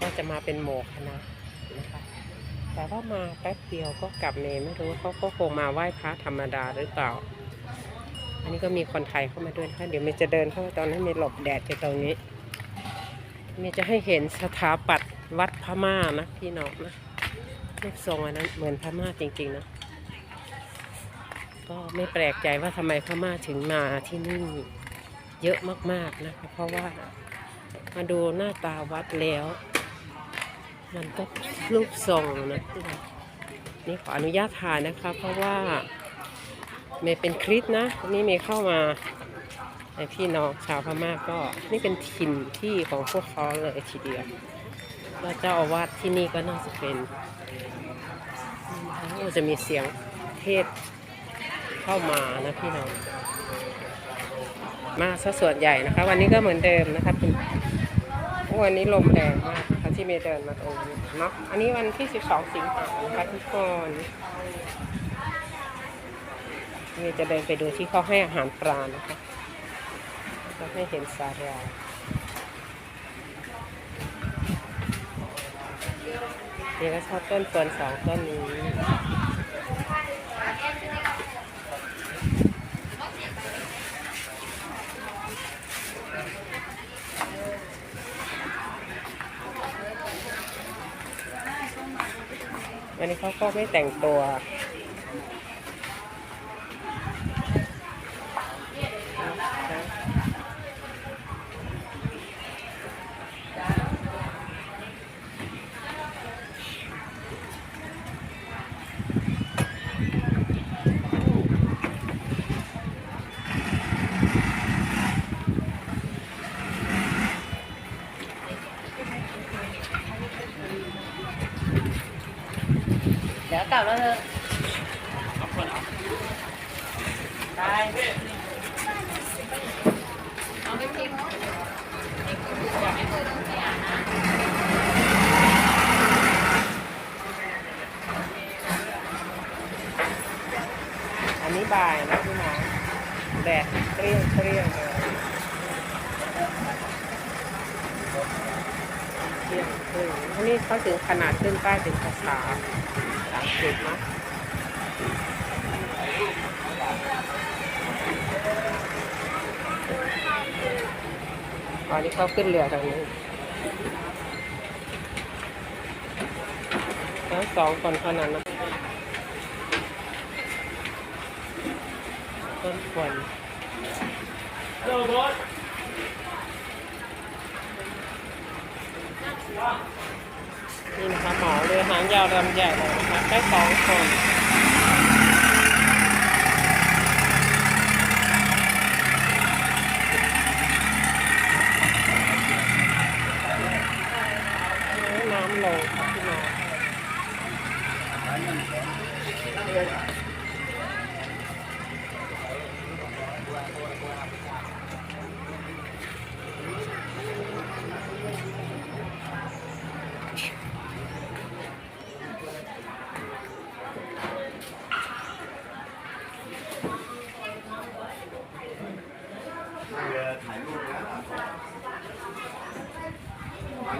ก็จะมาเป็นหมู่คะนะคะแต่ว่ามาแป๊บเดียวก็กลับเมไม่รู้เขาก็คงมาไหว้พระธรรมดาหรือเปล่า อันนี้ก็มีคนไทยเข้ามาด้วยนะคะเดี๋ยวเมย์จะเดินเข้าไปตอนนั้นเมย์หลบแดดอยู่ตรงนี้เมย์จะให้เห็นสถาปัตย์วัดพม่านะพี่น้องนะรูปทรงอันนั้นเหมือนพม่าจริงๆนะก็ไม่แปลกใจว่าทำไมพม่าถึงมาที่นี่เยอะมากๆนะคะเพราะว่ามาดูหน้าตาวัดแล้ว มันก็รูปทรงนะพี่น้องนี่ขออนุญาตถ่ายนะคะ เพราะว่าเมย์เป็นคริสนะนี่เมย์เข้ามาในพี่น้องชาวพม่าก็นี่เป็นถิ่นที่ของพวกเขาเลยทีเดียวแล้วเจ้าอาวาสที่นี่ก็น่าจะเป็นโอ้จะมีเสียงเทศเข้ามานะพี่น้องมาซะส่วนใหญ่นะคะ วันนี้ก็เหมือนเดิมนะคะเป็นโอ้วันนี้ลมแรงมาก นะคะที่เมย์เดินมาตรงนี้เนาะอันนี้วันที่ 12 สิงหานะคะทุกคนเมย์จะเดินไปดูที่เขาให้อาหารปลานะคะจะให้เห็นสารานี่ก็ชอบต้นเฟิร์นสองต้นนี้ วันนี้เขาก็ไม่แต่งตัว กลับแล้วเธอไปเอาไปพิมพ์อยากให้คุยตรงนี้อะนะอันนี้บ่ายนะพี่น้องแดดเปรี้ยงเปรี้ยงเลยเปรี้ยงครึ่งอันนี้เขาถึงขนาดขึ้นป้ายเป็นภาษาาษาอังกฤษนะตอนนี้เขาขึ้นเรือทางนี้แล้วสองคนเท่านั้นนะต้นควร นี่นะคะหมอเรือหางยาวลำใหญ่เลยนะคะได้สองคนน้ำลงค่ะพี่น้อง ไ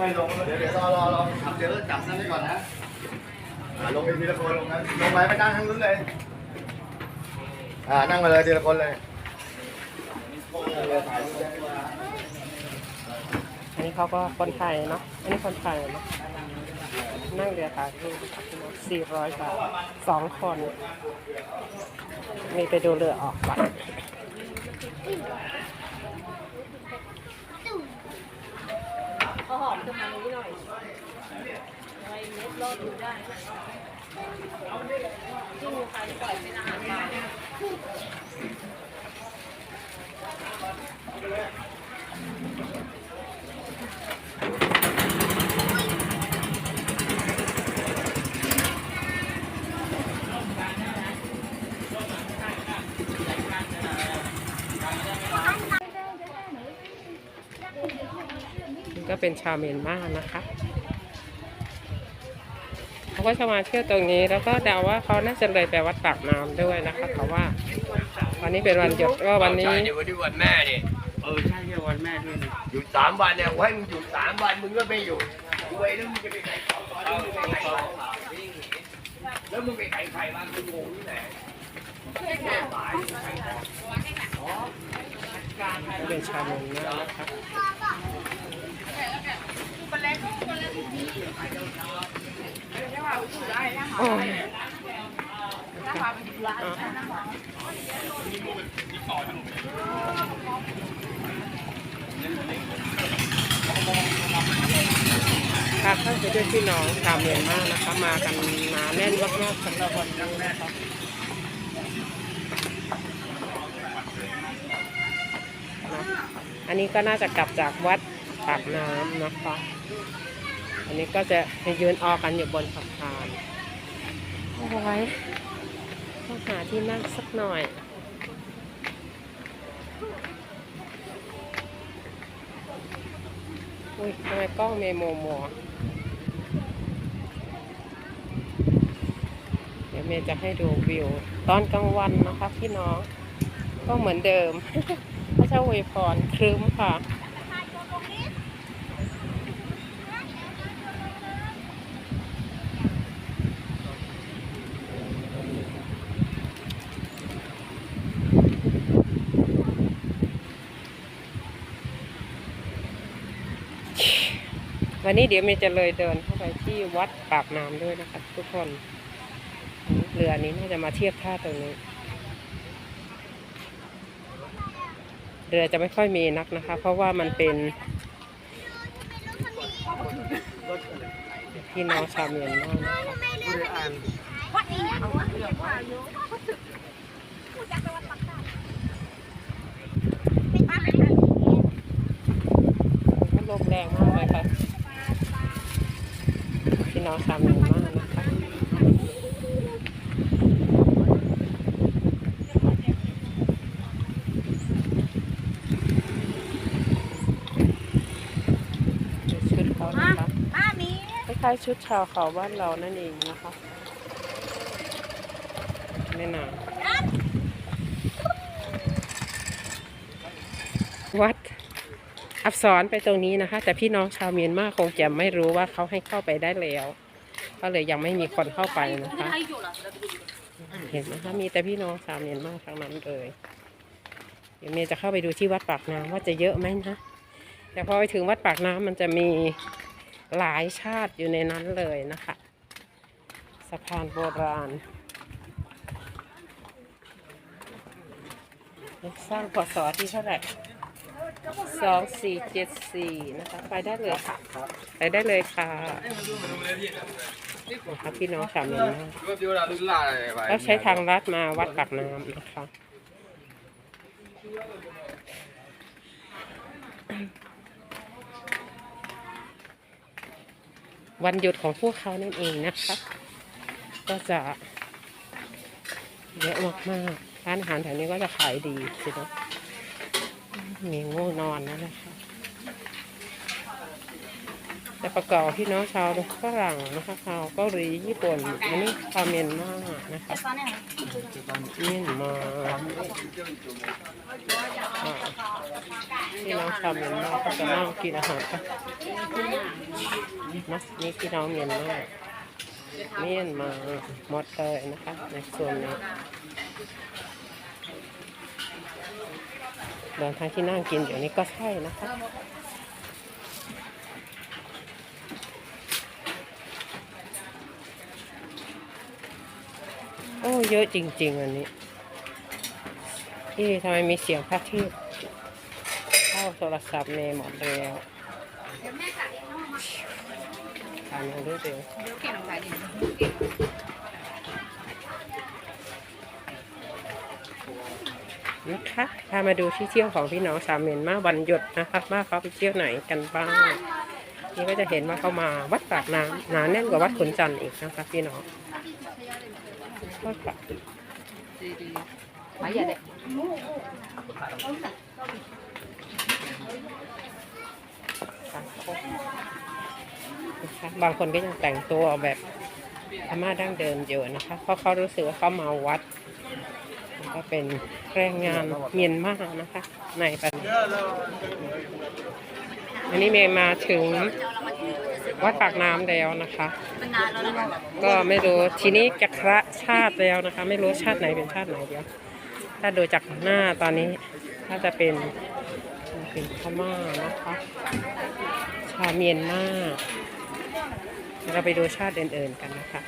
ม่ลงเดี๋ยวเดี๋ยวรอรอรอทำเดี๋ยวจับนั่นไว้ก่อนนะอ่าลงไปทีละคนลงนะลงไปไปนั่งทางนู้นเลยอ่านั่งมาเลยทีละคนเลยอันนี้เขาก็คนไทยเนาะอันนี้คนไทยเนาะ นั่งเรือถ่ายรูปสี่ร้อยบาทสองคน มีไปดูเรือออกก่อนเขาหอมจะมานี้หน่อยไว้เม็ดรอดดูได้ที่มีใครปล่อยเป็นอาหารปลา เป็นชาวเมียนมานะคะโอ้เขาก็จะมาเที่ยวตรงนี้แล้วก็เดาว่าเขาน่าจะเลยไปวัดปากน้ำด้วยนะคะเพราะว่า วันนี้เป็นวันหยุดก็วันนี้ ใช่เดี๋ยววันนี้วันแม่เนี่ยเออใช่ใช่วันแม่ด้วยนะหยุดสามวันเนี่ยให้มึงหยุดสามวันมึงก็ไม่หยุดกูไอ้แล้วมึงจะไปไหนต่อตอนนี้มึงไปไหนต่อแล้วมึงไปไหนใครบ้างมึงงงที่ไหนก็เป็นชาวเมืองน่านนะคะ โอ้ยพาเข้าไปด้วยพี่น้องชาวเมียนมานะคะ มากันหนาแน่นมากๆสำหรับวันนี้นะคะนะอันนี้ก็น่าจะกลับจากวัดากน้ำนะคะ อันนี้ก็จะยืนออกันอยู่บนสะพานเอาไว้ต้องหาที่นั่งสักหน่อยอุ้ยทำไมกล้องเมโมโมวเดี๋ยวเมย์จะให้ดูวิว ตอนกลางวันนะคะพี่น้อง ก็เหมือนเดิมพระเจ้าอวยพรครึ้มค่ะ วันนี้เดี๋ยวเมย์จะเลยเดินเข้าไปที่วัดปากน้ำด้วยนะคะทุกคน เรือนี้น่าจะมาเทียบท่าตรงนี้ เรือจะไม่ค่อยมีนักนะคะ เพราะว่ามันเป็น พี่น้องชาวเมียนมานะคะลมแรงมากเลยค่ะ พี่น้องชาวเมียนมานะคะชุดเขานะคะป้ามีคล้ายๆชุดชาวเขาบ้านเรานั่นเองนะคะไม่นานวัด อับสรไปตรงนี้นะคะ แต่พี่น้องชาวเมียนมาคงจะไม่รู้ว่าเขาให้เข้าไปได้แล้ว ก็เลยยังไม่มีคนเข้าไปนะคะ เห็นไหมคะมีแต่พี่น้องชาวเมียนมาทั้งนั้นเลยเดี๋ยวเมย์จะเข้าไปดูที่วัดปากน้ำว่าจะเยอะไหมนะแต่พอไปถึงวัดปากน้ำมันจะมีหลายชาติอยู่ในนั้นเลยนะคะสะพานโบราณสร้างพศที่เท่าไหร่ สองสี่เจ็ดสี่นะคะ ไปได้เลยค่ะ ไปได้เลยค่ะนะคะพี่น้องสามเณรนะแล้วใช้ทางลัดมาวัดปากน้ำนะคะวันหยุดของพวกเขานั่นเองนะคะ ก็จะเยอะมากๆร้านอาหารแถวนี้ก็จะขายดีสินะ มีงูนอนนั่นแหละค่ะแต่ประกอบพี่น้องชาวฝรั่งนะคะชาวเกาหลีญี่ปุ่นอันนี้ชาวเมียนมานะคะเมียนมาพี่น้องชาวเมียนมาก็จะนั่งกินอาหารกันนะนี่พี่น้องเมียนมาเมียนมาหมดเลยนะคะในส่วนนี้ เดินทางที่นั่งกินอยู่นี้ก็ใช่นะคะโอ้เยอะจริง ๆ อันนี้ที่ทำไมมีเสียงพระเทพเข้าโทรศัพท์เมย์หมดแล้วทานยังด้วยเดียว นะคะพามาดูที่เที่ยวของพี่น้องสามเมียนมาวันหยุดนะคะว่าเขาไปเที่ยวไหนกันบ้างนี่ก็จะเห็นว่าเขามาวัดปากน้ำหนาแน่นกว่าวัดขุนจันทร์อีกนะคะพี่น้องวัดปากม่อย่าเด็กบางคนก็ยังแต่งตัวแบบพม่าดั้งเดิมอยู่นะคะ เพราะเขารู้สึกว่าเขามาวัด ก็เป็นแรงงานเมียนมานะคะ ในประเทศอันนี้เมย์มาถึงวัดปากน้ำแล้วนะคะมันนาแล้วนะคะ ก็ไม่รู้ทีนี้จะคระชาติแล้วนะคะ ไม่รู้ชาติไหนเป็นชาติไหนเดียว ถ้าดูจากหน้าตอนนี้ถ้าจะเป็นเป็นพม่านะคะชาวเมียนมาเราไปดูชาติอื่นๆกันนะคะ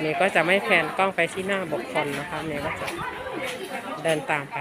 เนี่ยก็จะไม่แพนกล้องไปที่หน้าบุคคลนะคะเนี่ยก็จะเดินตามไป